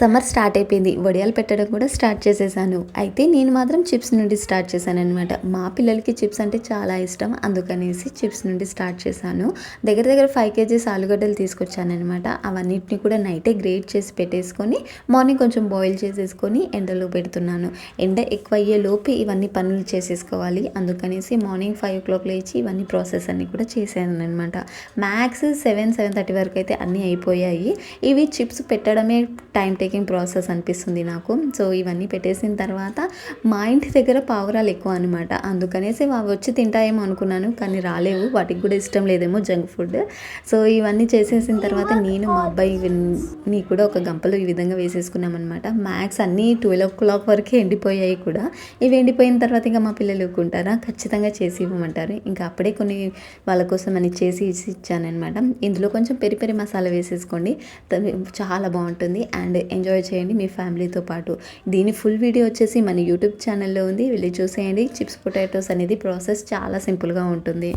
Summer start అయిపోయింది. వడియాలు పెట్టడం కూడా స్టార్ట్ చేసేసాను. అయితే నేను మాత్రం చిప్స్ నుండి స్టార్ట్ చేశాను అనమాట మా పిల్లలకి చిప్స్ అంటే చాలా ఇష్టం. అందుకనేసి చిప్స్ నుండి స్టార్ట్ చేశాను. దగ్గర దగ్గర ఫైవ్ కేజీస్ ఆలుగడ్డలు తీసుకొచ్చాను అనమాట అవన్నిటిని కూడా నైటే గ్రేట్ చేసి పెట్టేసుకొని మార్నింగ్ కొంచెం బాయిల్ చేసేసుకొని ఎండలో పెడుతున్నాను. ఎండ ఎక్కువ అయ్యే లోపే ఇవన్నీ పనులు చేసేసుకోవాలి. అందుకనేసి మార్నింగ్ ఫైవ్ ఓ క్లాక్ లేచి ఇవన్నీ ప్రాసెస్ అన్ని కూడా చేశాను అనమాట మ్యాక్స్ సెవెన్ సెవెన్ థర్టీ వరకు అయితే అన్నీ అయిపోయాయి. ఇవి చిప్స్ పెట్టడమే టైం మేకింగ్ ప్రాసెస్ అనిపిస్తుంది నాకు. సో ఇవన్నీ పెట్టేసిన తర్వాత మా ఇంటి దగ్గర పావురాలు ఎక్కువ అనమాట అందుకనేసి అవి వచ్చి తింటాయేమో అనుకున్నాను కానీ రాలేవు. వాటికి కూడా ఇష్టం లేదేమో జంక్ ఫుడ్. సో ఇవన్నీ చేసేసిన తర్వాత నేను మా అబ్బాయి ఇవన్నీ కూడా ఒక గంపలో ఈ విధంగా వేసేసుకున్నాం అనమాట మ్యాక్స్ అన్నీ ట్వెల్వ్ ఓ క్లాక్ వరకే ఎండిపోయాయి కూడా. ఇవి ఎండిపోయిన తర్వాత ఇంకా మా పిల్లలు ఊరుకుంటారా? ఖచ్చితంగా చేసి ఇవ్వమంటారు. ఇంకా అప్పుడే కొన్ని వాళ్ళ కోసం అని చేసి ఇచ్చి ఇచ్చానమాట ఇందులో కొంచెం పెరి పెరి మసాలా వేసేసుకోండి. చాలా బాగుంటుంది. అండ్ ఎంజాయ్ చేయండి మీ ఫ్యామిలీతో పాటు. దీని ఫుల్ వీడియో వచ్చేసి మన యూట్యూబ్ ఛానల్లో ఉంది. వెళ్ళి చూసేయండి. చిప్స్ పొటాటోస్ అనేది ప్రాసెస్ చాలా సింపుల్గా ఉంటుంది.